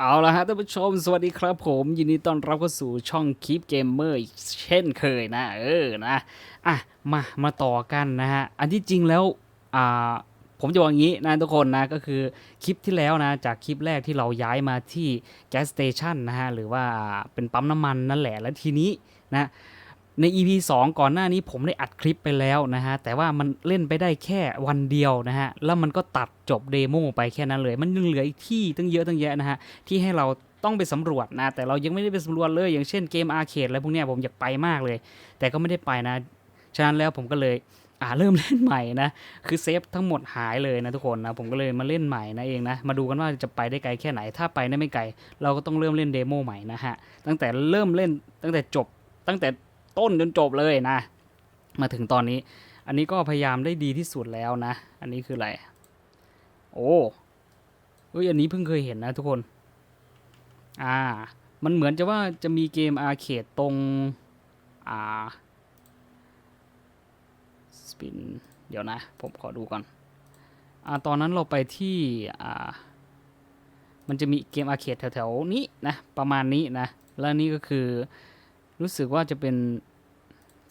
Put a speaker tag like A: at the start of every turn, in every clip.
A: เอาละฮะท่านผู้ชม สวัสดีครับผม ยินดีต้อนรับเข้าสู่ช่องคลิปเกมเมอร์เช่นเคยนะ เออนะอะมามาต่อกันนะฮะ อันที่จริงแล้ว อ่า ผมจะบอกอย่างนี้นะทุกคนนะ ก็คือคลิปที่แล้วนะ จากคลิปแรกที่เราย้ายมาที่แก๊สสเตชันนะฮะ หรือว่าเป็นปั๊มน้ำมันนั่นแหละ แล้วทีนี้นะ ใน EP 2 ก่อนหน้านี้ผมได้อัดคลิปไปแล้วนะฮะ แต่ว่ามันเล่นไปได้แค่วันเดียวนะฮะ แล้วมันก็ตัดจบเดโมไปแค่นั้นเลย มันยังเหลืออีกที่ตั้งเยอะตั้งแยะนะฮะ ที่ให้เราต้องไปสำรวจนะ แต่เรายังไม่ได้ไปสำรวจเลย อย่างเช่นเกมอาร์เคดอะไรพวกนี้ผมอยากไปมากเลย แต่ก็ไม่ได้ไปนะ ฉะนั้นแล้วผมก็เลยอ่าเริ่มเล่นใหม่นะ คือเซฟทั้งหมดหายเลยนะทุกคนนะ ผมก็เลยมาเล่นใหม่นะเองนะ มาดูกันว่าจะไปได้ไกลแค่ไหน ถ้าไปได้ไม่ไกล เราก็ต้องเริ่มเล่นเดโมใหม่นะฮะ ตั้งแต่เริ่มเล่นตั้งแต่จบตั้งแต่ ต้นจนจบเลยนะ มาถึงตอนนี้ อันนี้ก็พยายามได้ดีที่สุดแล้วนะ อันนี้คืออะไร โอ้เฮ้ยอันนี้เพิ่งเคยเห็นนะทุกคน อ่า มันเหมือนจะว่าจะมีเกมอาร์เคดตรง อ่า สปิน เดี๋ยวนะ ผมขอดูก่อน อ่า ตอนนั้นเราไปที่ อ่า มันจะมีเกมอาร์เคดแถวๆนี้นะ ประมาณนี้นะ แล้วนี่ก็คือ รู้สึกว่าจะเป็น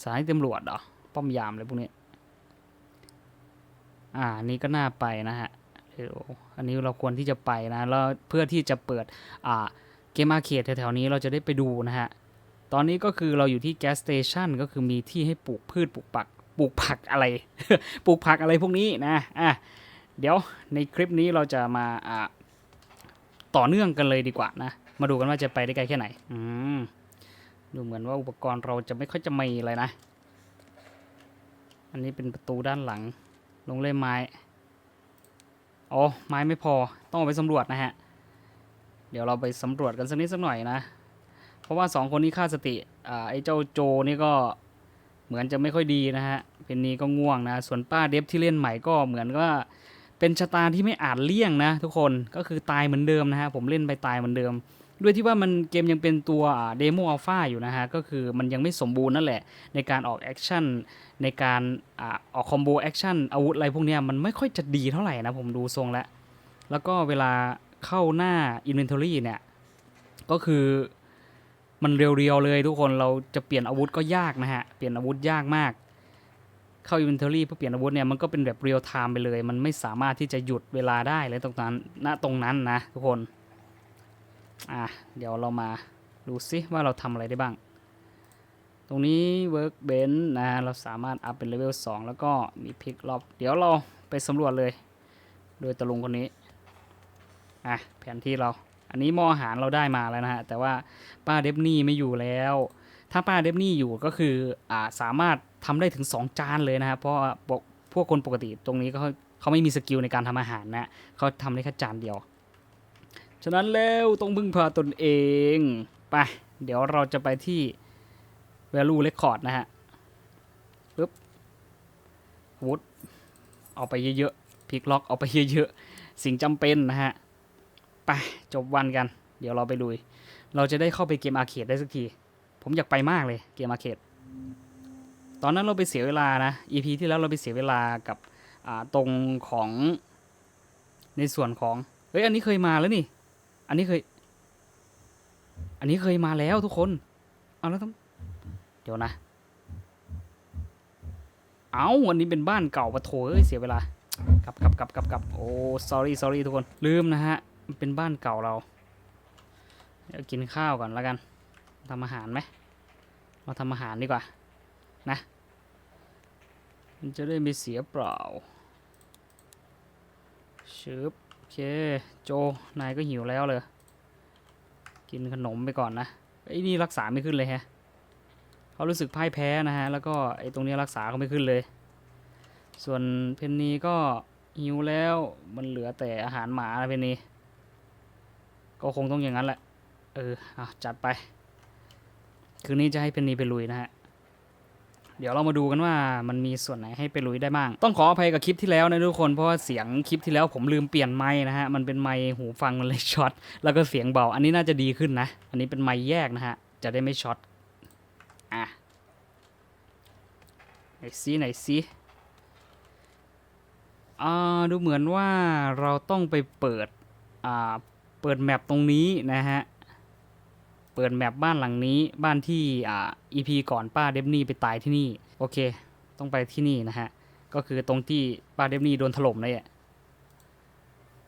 A: สานีตำรวจเหรอ ป้อมยามอะไรพวกนี้ อ่า นี่ก็น่าไปนะฮะเดี๋ยวอันนี้เราควรที่จะไปนะ แล้วเพื่อที่จะเปิด อ่า เกมอาร์เคดแถวๆนี้เราจะได้ไปดูนะฮะ ตอนนี้ก็คือเราอยู่ที่แก๊สสเตชันก็คือมีที่ให้ปลูกพืชปลูกผัก ปลูกผักอะไร ปลูกผักอะไรพวกนี้นะ อะ เดี๋ยวในคลิปนี้เราจะมา อ่า ต่อเนื่องกันเลยดีกว่านะ มาดูกันว่าจะไปได้ไกลแค่ไหน อืม ดูเหมือนว่าอุปกรณ์เราจะไม่ค่อยจะมีเลยนะ อันนี้เป็นประตูด้านหลัง ลงเล่ไม้อ๋อไม้ไม่พอต้องไปสำรวจนะฮะ เดี๋ยวเราไปสำรวจกันสักนิดสักหน่อยนะ เพราะว่าสองคนนี้ค่าสติอ่าไอ้เจ้าโจนี่ก็เหมือนจะไม่ค่อยดีนะฮะ เป็นนี้ก็ง่วงนะ ส่วนป้าเดฟที่เล่นใหม่ก็เหมือนว่าเป็นชะตาที่ไม่อาจเลี่ยงนะ ทุกคนก็คือตายเหมือนเดิมนะฮะผมเล่นไปตายเหมือนเดิม ด้วยที่ว่ามันเกมยังเป็นตัวเดโมอัลฟาอยู่นะฮะ ก็คือมันยังไม่สมบูรณ์นั่นแหละ ในการออกแอคชั่น ในการอออกคอมโบแอคชั่นอาวุธอะไรพวกนี้มันไม่ค่อยจะดีเท่าไหร่นะผมดูทรงแล้ว แล้วก็เวลาเข้าหน้า Inventory เนี่ย ก็คือมันเรียวๆเลยทุกคนเราจะเปลี่ยนอาวุธก็ยากนะฮะ เปลี่ยนอาวุธยากมาก เข้า Inventory เพื่อเปลี่ยนอาวุธเนี่ยมันก็เป็นแบบเรียลไทม์ไปเลย มันไม่สามารถที่จะหยุดเวลาได้เลยตรงนั้นณตรงนั้นนะทุกคน อะเดี๋ยวเรามาดูซิว่าเราทำอะไรได้บ้าง ตรงนี้ Workbench นะเราสามารถอัพเป็นเลเวล2แล้วก็มีพิกล็อบ เดี๋ยวเราไปสำรวจเลย โดยตะลุงคนนี้อะแผนที่เรา อันนี้หมออาหารเราได้มาแล้วนะฮะ แต่ว่าป้าเดฟนี่ไม่อยู่แล้ว ถ้าป้าเดฟนี่อยู่ก็คืออ่าสามารถทำได้ถึง 2 จานเลยนะฮะเพราะพวกคนปกติตรงนี้ก็เขาเขาไม่มีสกิลในการทำอาหารนะเขาทำได้แค่จานเดียว ฉะนั้นแล้วต้องพึ่งพาตนเอง ไป เดี๋ยวเราจะไปที่ value record นะฮะปึ๊บวุฒเอาไปเยอะๆพิกล็อกเอาไปเยอะๆ สิ่งจำเป็นนะฮะ ไป จบวันกัน เดี๋ยวเราไปลุย เราจะได้เข้าไปเกมอาร์เคดได้สักที ผมอยากไปมากเลยเกมอาร์เคดตอนนั้นเราไปเสียเวลานะ EP ที่แล้วเราไปเสียเวลากับตรงของในส่วนของ เฮ้ย อันนี้เคยมาแล้วนี่ อันนี้เคย อันนี้เคยมาแล้วทุกคน เอาแล้วต้องเดี๋ยวนะ เอาอันนี้เป็นบ้านเก่าปะโถเอ้ยเสียเวลากลับกลับกลับกลับกลับโอ้ sorry sorry ทุกคน ลืมนะฮะ มันเป็นบ้านเก่าเรา เดี๋ยวกินข้าวก่อนแล้วกันทำอาหารไหมเราทำอาหารดีกว่า นะ มันจะได้ไม่เสียเปล่าชึบโอ เคโจนายก็หิวแล้วเลย กินขนมไปก่อนนะไอ้นี่รักษาไม่ขึ้นเลยฮะเขารู้สึกพ่ายแพ้นะฮะ แล้วก็ไอ้ตรงนี้รักษาก็ไม่ขึ้นเลย ส่วนเพนนีก็หิวแล้วมันเหลือแต่อาหารหมานะเพนนีก็คงต้องอย่างนั้นแหละ เออเอาจัดไป คืนนี้จะให้เพนนีไปลุยนะฮะ เดี๋ยวเรามาดูกันว่ามันมีส่วนไหนให้ไปลุยได้บ้าง ต้องขออภัยกับคลิปที่แล้วนะทุกคนเพราะว่าเสียงคลิปที่แล้วผมลืมเปลี่ยนไม้นะฮะมันเป็นไม้หูฟังมันเลยช็อตแล้วก็เสียงเบา อันนี้น่าจะดีขึ้นนะ อันนี้เป็นไม้แยกนะฮะจะได้ไม่ช็อตอะไหนซิไหนซิอ่าดูเหมือนว่าเราต้องไปเปิดอ่าเปิดแมปตรงนี้นะฮะ เปิดแมปบ้านหลังนี้บ้านที่อ่า EP ก่อนป้าเดฟนี่ไปตายที่นี่ โอเค ต้องไปที่นี่นะฮะ ก็คือตรงที่ป้าเดฟนี่โดนถล่มเลยอะ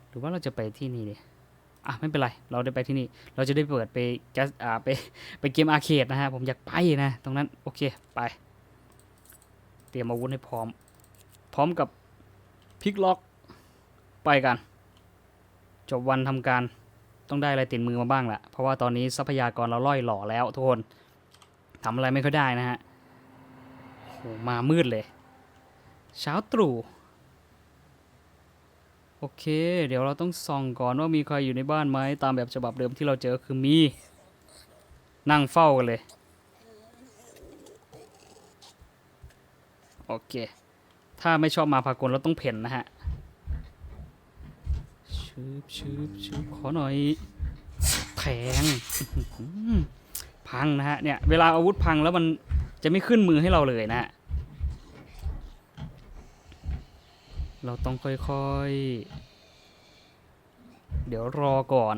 A: หรือว่าเราจะไปที่นี่ดีอะไม่เป็นไร เราได้ไปที่นี่ เราจะได้เปิดไปแกสอ่าไปไปเกมอาร์เคดนะฮะ ผมอยากไปนะ ตรงนั้นโอเคไป เตรียมอาวุธให้พร้อม พร้อมกับพลิกล็อกไปกัน จบวันทำการ ต้องได้อะไรติดมือมาบ้างแหละเพราะว่าตอนนี้ทรัพยากรเราล่อยหล่อแล้วทุกคนทำอะไรไม่ค่อยได้นะฮะโหมามืดเลย เช้าตรู่โอเค เดี๋ยวเราต้องส่องก่อนว่ามีใครอยู่ในบ้านไหมตามแบบฉบับเดิมที่เราเจอคือมี นั่งเฝ้ากันเลย โอเค ถ้าไม่ชอบมาพากลเราต้องเพ่นนะฮะ ชืบชืบชืบขอหน่อยแทงพังนะฮะเนี่ยเวลาอาวุธพังแล้วมันจะไม่ขึ้นมือให้เราเลยนะฮะเราต้องค่อยๆ เดี๋ยวรอก่อน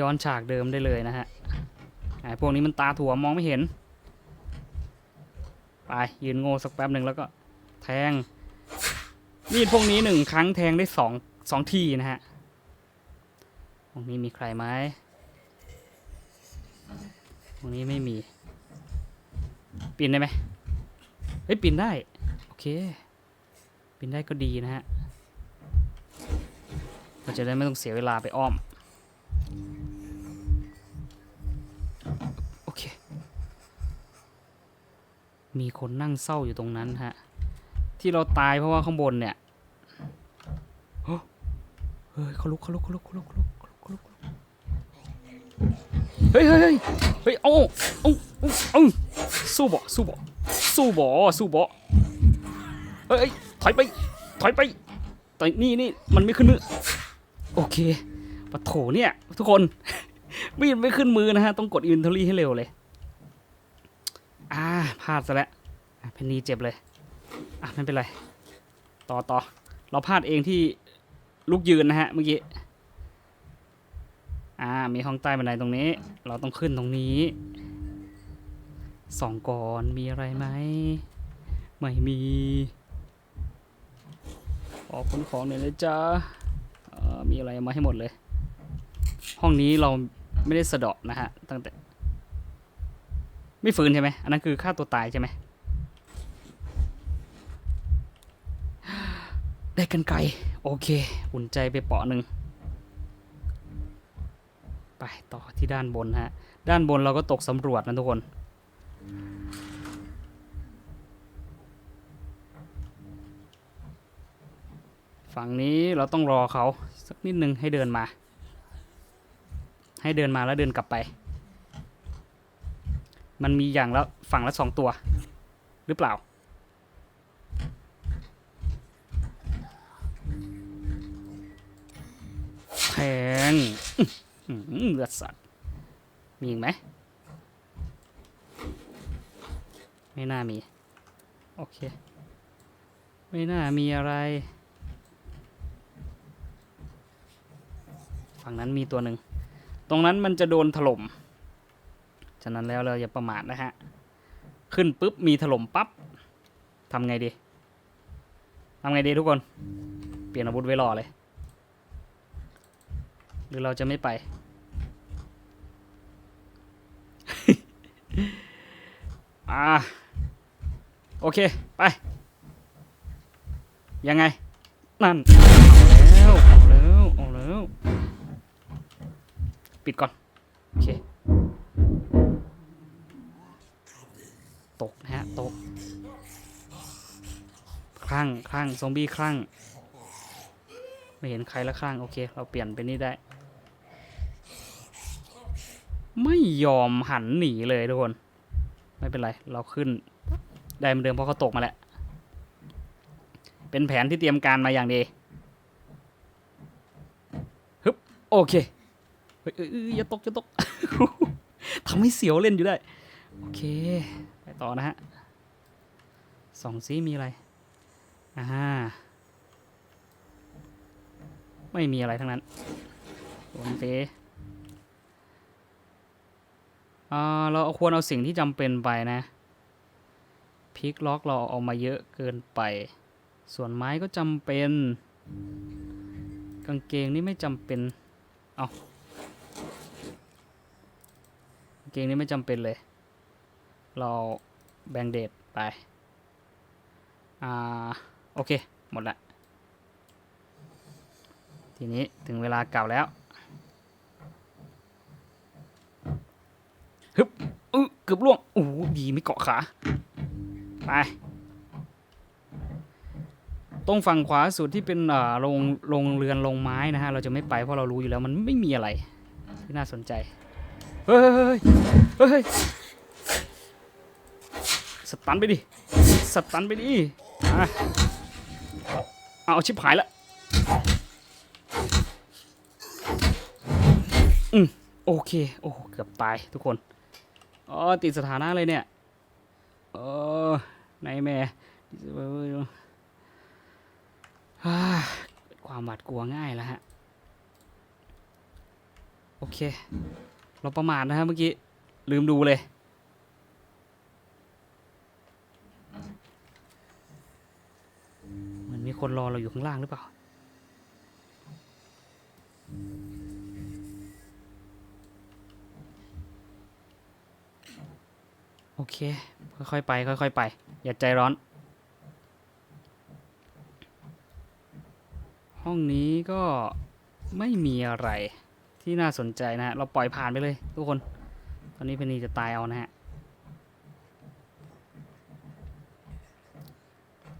A: ย้อนฉากเดิมได้เลยนะฮะไอ้พวกนี้มันตาถั่วมองไม่เห็น ไปยืนโง่สักแป๊บหนึ่งแล้วก็แทงมีดพวกนี้หนึ่งครั้งแทงได้สอง สองทีนะฮะตรงนี้มีใครไหมตรงนี้ไม่มี ปีนได้ไหมเฮ้ยปีนได้ โอเค ปีนได้ก็ดีนะฮะเราจะได้ไม่ต้องเสียเวลาไปอ้อม โอเค มีคนนั่งเศร้าอยู่ตรงนั้นฮะ ที่เราตายเพราะว่าข้างบนเนี่ย เฮ้ยเขาลุกเขาลุกเขาลุกเขาลุกเขาลุกเขาลุเฮ้ยเฮ้ยเฮ้ยเอาเอาเอ้าสู้บ่สู้บ่สู้บ่สู้บ่เฮ้ยถอยไปถอยไปแต่นี่นี่มันไม่ขึ้นมือโอเคปะโถเนี่ยทุกคนมีดไม่ขึ้นมือนะฮะต้องกดอินเทอรี่ให้เร็วเลยอ่าพลาดซะแล้วเพนนีเจ็บเลยอะไม่เป็นไร ต่อต่อเราพลาดเองที่ ลูกยืนนะฮะเมื่อกี้ อ่า มีห้องใต้บันไดตรงนี้ เราต้องขึ้นตรงนี้ สองก่อนมีอะไรไหม ไม่มี ออกขนของหน่อยเลยจ้าอ่อมีอะไรมาให้หมดเลย ห้องนี้เราไม่ได้สะเดาะนะฮะ ตั้งแต่ ไม่ฟื้นใช่ไหม อันนั้นคือฆ่าตัวตายใช่ไหม ได้กันไกลโอเค อุ่นใจไปเปาะหนึ่งไปต่อที่ด้านบนฮะ ด้านบนเราก็ตกสำรวจนะทุกคน ฝั่งนี้เราต้องรอเขาสักนิดนึงให้เดินมา ให้เดินมาแล้วเดินกลับไป มันมีอย่างละฝั่งละสองตัว หรือเปล่า งอื้อหือเลือดสัตว์ มีอีกไหม ไม่น่ามี โอเค ไม่น่ามีอะไร ฝั่งนั้นมีตัวหนึ่ง ตรงนั้นมันจะโดนถล่ม ฉะนั้นแล้วเราอย่าประมาทนะฮะ ขึ้นปุ๊บ มีถล่มปั๊บทำไงดีทำไงดีทุกคน เปลี่ยนอาวุธไว้รอเลย หรือเราจะไม่ไป อ่า โอเค ไป ยังไง นั่นเอาแล้วเอาแล้วเอาแล้ว ปิดก่อน โอเค ตกนะฮะ ตก คลั่งคลั่งซอมบี้คลั่งไม่เห็นใครละคลั่งโอเค เราเปลี่ยนเป็นนี่ได้ ไม่ยอมหันหนีเลยทุกคน ไม่เป็นไร เราขึ้น ได้เหมือนเดิมเพราะเขาตกมาแล้วเป็นแผนที่เตรียมการมาอย่างดีฮึบโอเคเฮ้ยเอ้ยเอ้ยอย่าตกอย่าตกทำให้เสียวเล่นอยู่ได้ โอเค ไปต่อนะฮะสองซีมีอะไรอ่าไม่มีอะไรทั้งนั้นโดนเตะ เราควรเอาสิ่งที่จำเป็นไปนะพลิกล็อกเราเอามาเยอะเกินไป ส่วนไม้ก็จำเป็น กางเกงนี่ไม่จำเป็น เอากางเกงนี่ไม่จำเป็นเลย เราแบงเดดไป อ่า โอเค หมดละ ทีนี้ถึงเวลาเก่าแล้ว ฮึบอื้อเกือบล่วงโอ้ดีไม่เกาะขาไปตรงฝั่งขวาสุดที่เป็นอ่าโรงโรงเรือนโรงไม้นะฮะเราจะไม่ไปเพราะเรารู้อยู่แล้วมันไม่มีอะไรที่น่าสนใจเฮ้ยเฮ้ยเฮ้ยเฮ้ยสตันไปดิสตันไปดิอะเอาชิบหายละอืมโอเคโอ้เกือบตายทุกคน อ๋อติดสถานะเลยเนี่ยเออนแม่ความหวาดกลัวง่ายแล้วฮะ โอเค เราประมาทนะฮะเมื่อกี้ ลืมดูเลย เหมือนมีคนรอเราอยู่ข้างล่างหรือเปล่า โอเค ค่อยๆไป ค่อยๆไป อย่าใจร้อน ห้องนี้ก็ไม่มีอะไรที่น่าสนใจนะฮะ เราปล่อยผ่านไปเลยทุกคน ตอนนี้เพนนีจะตายเอานะฮะ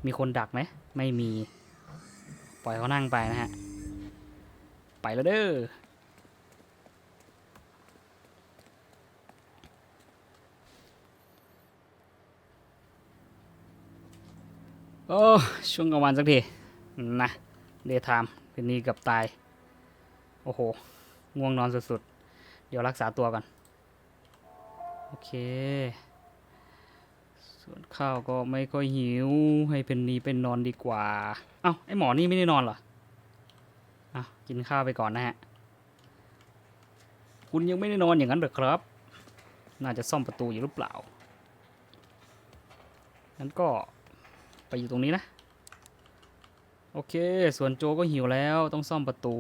A: มีคนดักไหม ไม่มี ปล่อยเขานั่งไปนะฮะ ไปแล้วเด้อ โอ้ช่วงกลางวันสักทีนะเดย์ไทม์เพนนีเกับตาย โอ้โห ง่วงนอนสุดๆ เดี๋ยวรักษาตัวก่อน โอเค ส่วนข้าวก็ไม่ค่อยหิว ให้เพนนีเป็นนอนดีกว่า เอ้า ไอหมอนี่ไม่ได้นอนเหรออะกินข้าวไปก่อนนะฮะ คุณยังไม่ได้นอนอย่างนั้นเหรอครับ น่าจะซ่อมประตูอยู่หรือเปล่างั้นก็ ไปอยู่ตรงนี้นะ โอเค ส่วนโจก็หิวแล้วต้องซ่อมประตู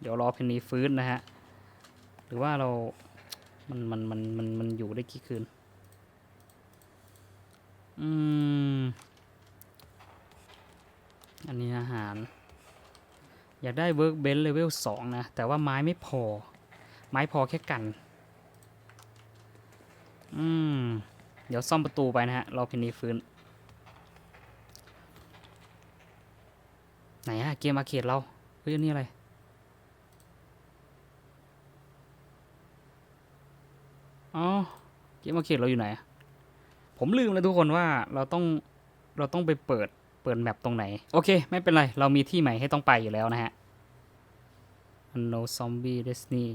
A: เดี๋ยวรอเพนนีฟื้นนะฮะ หรือว่าเรา มันมันมันมันมันอยู่ได้กี่คืน อืม อันนี้อาหาร อยากได้เวิร์กเบนเลเวลสองนะ แต่ว่าไม้ไม่พอ ไม้พอแค่กัน อืม เดี๋ยวซ่อมประตูไปนะฮะ รอเพนนีฟื้น ไหนอะเกมอาเคดเราเฮ้ยนนี่อะไร อ๋อ เกมอาเคดเราอยู่ไหน ผมลืมเลยทุกคนว่าเราต้องเราต้องไปเปิดเปิดแมปตรงไหน โอเค ไม่เป็นไร เรามีที่ใหม่ให้ต้องไปอยู่แล้วนะฮะ No Zombie Destiny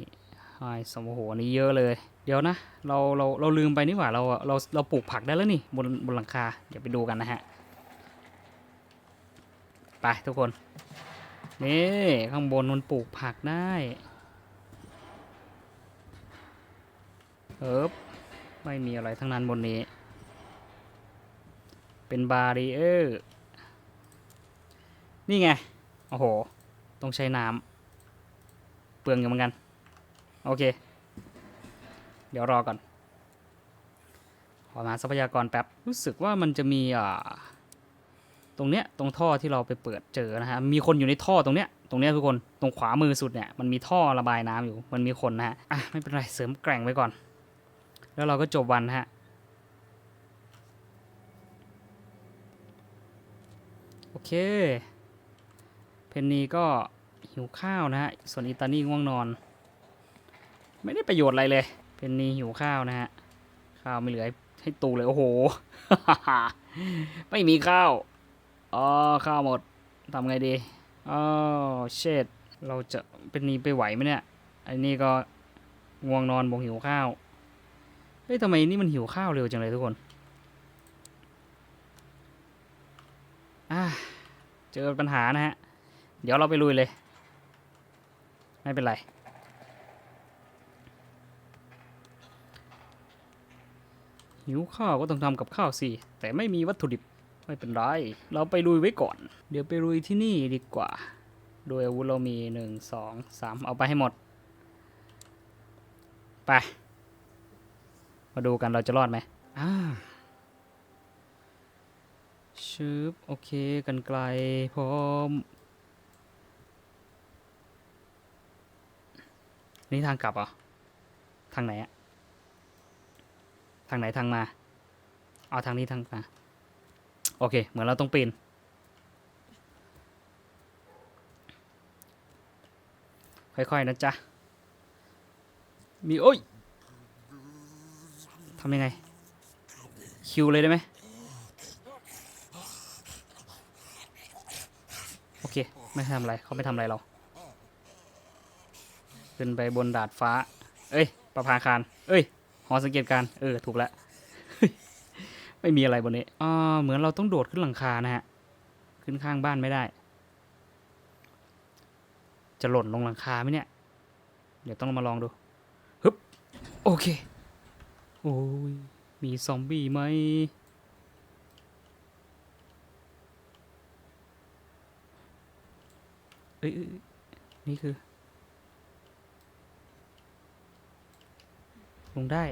A: ไฮสมโอ้โหอันนี้เยอะเลย เดี๋ยวนะ เราเราเราลืมไปนี่หว่าเราเราเราปลูกผักได้แล้วนี่บนบนหลังคา เดี๋ยวไปดูกันนะฮะ ไปทุกคน นี่ ข้างบนมันปลูกผักได้เอิบไม่มีอะไรทั้งนั้นบนนี้ เป็นบารีเออร์นี่ไง โอ้โห ต้องใช้น้ำเปลืองอยู่เหมือนกัน โอเค เดี๋ยวรอก่อน ขอมาทรัพยากรแป๊บ รู้สึกว่ามันจะมีอ่า รงเนี้ยตรงท่อที่เราไปเปิดเจอนะฮะมีคนอยู่ในท่อตรงเนี้ยตรงเนี้ยทุกคนตรงขวามือสุดเนี่ยมันมีท่อระบายน้ำอยู่มันมีคนนะฮะอะไม่เป็นไรเสริมแกร่งไว้ก่อน แล้วเราก็จบวันฮะโอเค เพนนีก็หิวข้าวนะฮะส่วนอิตานี่ง่วงนอน ไม่ได้ประโยชน์อะไรเลย เพนนีหิวข้าวนะฮะข้าวไม่เหลือให้ตูเลยโอ้โห ไม่มีข้าว อ๋อข้าวหมดทำไงดีอ๋อเชดเราจะเป็นนี้ไปไหวไหมเนี่ยไอ้นี่ก็ง่วงนอนบงหิวข้าวเฮ้ยทำไมนี่มันหิวข้าวเร็วจังเลยทุกคนอ่าเจอปัญหานะฮะ เดี๋ยวเราไปลุยเลย ไม่เป็นไร หิวข้าวก็ต้องทำกับข้าวสิ แต่ไม่มีวัตถุดิบ ไม่เป็นไร เราไปลุยไว้ก่อน เดี๋ยวไปลุยที่นี่ดีกว่า โดยอาวุธเรามีหนึ่งสองสามเอาไปให้หมด ไป มาดูกันเราจะรอดไหมอ่าชึบโอเคกันไกลพร้อม นี่ทางกลับเหรอ ทางไหนอะทางไหนทางมา เอาทางนี้ทางมา โอเค เหมือนเราต้องปีน ค่อย ๆ นะจ๊ะ มีโอ้ยทำยังไง คิวเลยได้ไหมโอเค ไม่ทำอะไร เขาไม่ทำอะไรเรา ขึ้นไปบนดาดฟ้า เอ้ย ประภาคาร เอ้ย หอสังเกตการ เออ ถูกแล้ว ไม่มีอะไรบนนี้อ่าเหมือนเราต้องโดดขึ้นหลังคานะฮะ ขึ้นข้างบ้านไม่ได้ จะหล่นลงหลังคาไหมเนี่ย เดี๋ยวต้องมาลองดู ฮึบ โอเค โอ้ย มีซอมบี้ไหม เอ้ยเอ้ยเอ้ยนี่คือ ลงได้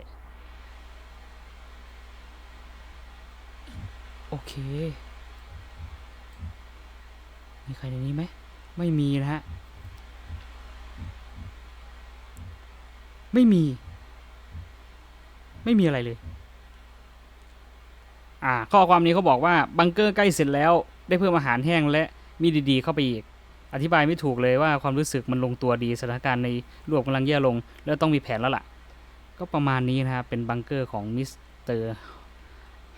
A: โอเค มีใครในนี้ไหม ไม่มีนะฮะ ไม่มี ไม่มีอะไรเลย อ่า ข้อความนี้เขาบอกว่า บังเกอร์ใกล้เสร็จแล้ว ได้เพิ่มอาหารแห้งและมีดีๆ เข้าไปอีก อธิบายไม่ถูกเลยว่าความรู้สึกมันลงตัวดีสถานการณ์ในโลกกำลังแย่ลง แล้วต้องมีแผนแล้วล่ะ ก็ประมาณนี้นะครับเป็นบังเกอร์ของมิสเตอร์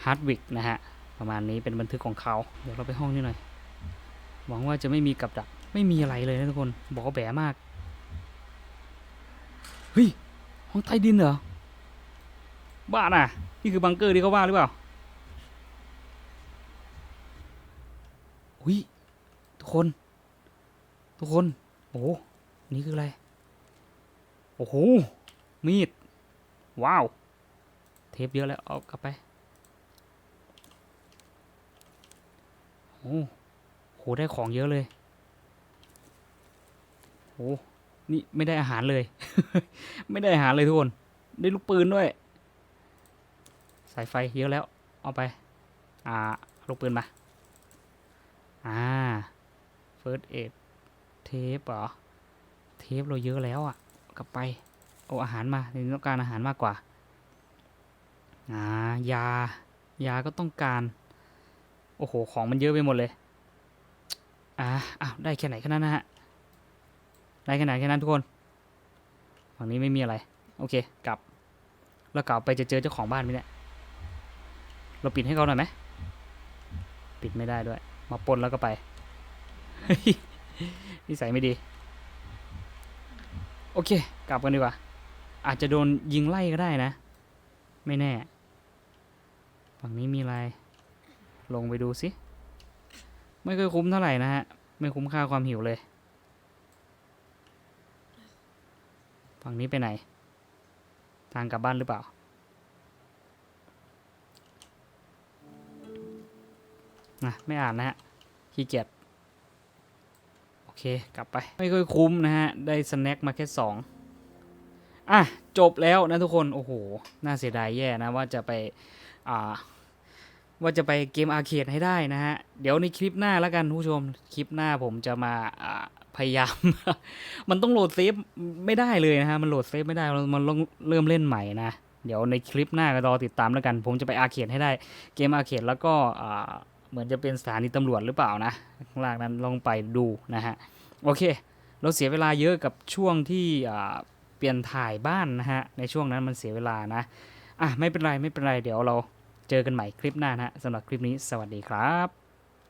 A: ฮาร์ดวิกนะฮะ ประมาณนี้เป็นบันทึกของเขา เดี๋ยวเราไปห้องนี้หน่อย หวังว่าจะไม่มีกับดัก ไม่มีอะไรเลยนะทุกคน บอกว่าแบมาก เฮ้ย ห้องใต้ดินเหรอ บ้าน่ะ นี่คือบังเกอร์ที่เขาว่าหรือเปล่า อุ้ย ทุกคน ทุกคน โอ้โหนี่คืออะไร โอ้โห มีด ว้าว เทปเยอะแล้ว เอากลับไป โอ้โหได้ของเยอะเลยโอ้นี่ไม่ได้อาหารเลย ไม่ได้อาหารเลยทุกคน ได้ลูกปืนด้วย สายไฟเยอะแล้ว เอาไป อ่า ลูกปืนมา อ่า first aid เทปเหรอ เทปเราเยอะแล้วอะ กลับไป เอาอาหารมาต้องการอาหารมากกว่า อ่า ยา ยาก็ต้องการ โอ้โห ของมันเยอะไปหมดเลย อ่าอ้าวได้แค่ไหนแค่นั้นนะฮะ ได้แค่ไหนแค่นั้นทุกคน ฝั่งนี้ไม่มีอะไร โอเค กลับ แล้วกลับไปจะเจอเจ้าของบ้านไหมเนี่ย เราปิดให้เขาหน่อยไหม ปิดไม่ได้ด้วย มาปนแล้วก็ไป นิสัยไม่ดี โอเค กลับกันดีกว่า อาจจะโดนยิงไล่ก็ได้นะ ไม่แน่ ฝั่งนี้มีอะไร ลงไปดูสิ ไม่เคยคุ้มเท่าไหร่นะฮะ ไม่คุ้มค่าความหิวเลย ฝั่งนี้ไปไหน ทางกลับบ้านหรือเปล่า นะไม่อ่านนะฮะ ขี้เกียจ โอเค กลับไป ไม่ค่อยคุ้มนะฮะ ได้สแน็คมาแค่สองอะ จบแล้วนะทุกคน โอ้โห น่าเสียดายแย่นะว่าจะไป อ่า ว่าจะไปเกมอาร์เคดให้ได้นะฮะ เดี๋ยวในคลิปหน้าแล้วกันผู้ชม คลิปหน้าผมจะมาพยายาม มันต้องโหลดเซฟไม่ได้เลยนะฮะ มันโหลดเซฟไม่ได้ มันต้องเริ่มเล่นใหม่นะ เดี๋ยวในคลิปหน้าก็รอติดตามแล้วกัน ผมจะไปอาร์เคดให้ได้ เกมอาร์เคดแล้วก็เหมือนจะเป็นสถานีตำรวจหรือเปล่านะข้างล่างนั้นลองไปดูนะฮะ โอเค เราเสียเวลาเยอะกับช่วงที่เปลี่ยนถ่ายบ้านนะฮะ ในช่วงนั้นมันเสียเวลานะ อะไม่เป็นไรไม่เป็นไรเดี๋ยวเรา เจอกันใหม่คลิปหน้านะฮะสำหรับคลิปนี้สวัสดีครับ